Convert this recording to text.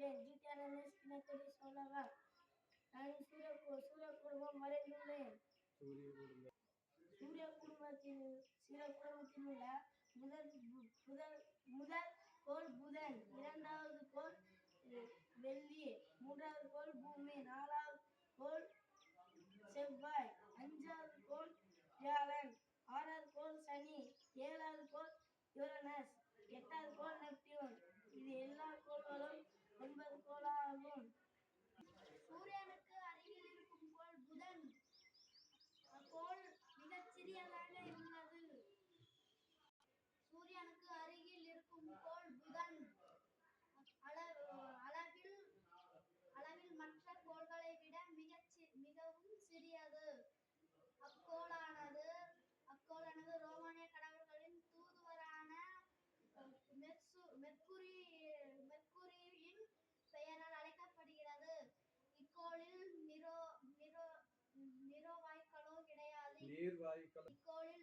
இருக்கிறேன் கீதானந்தஸ் தினத்தடி சொல்லவா நான் சூரிய சூரிய குடும்பம் வரைந்துள்ளேன் சூரிய குடும்பத்தில் சூரிய குடும்பத்தில் உள்ள முதல் முதல் முதல் கோல் புதன் இரண்டாவது கோல் வெள்ளி மூன்றாவது கோல் பூமி நாலாவது கோல் nearby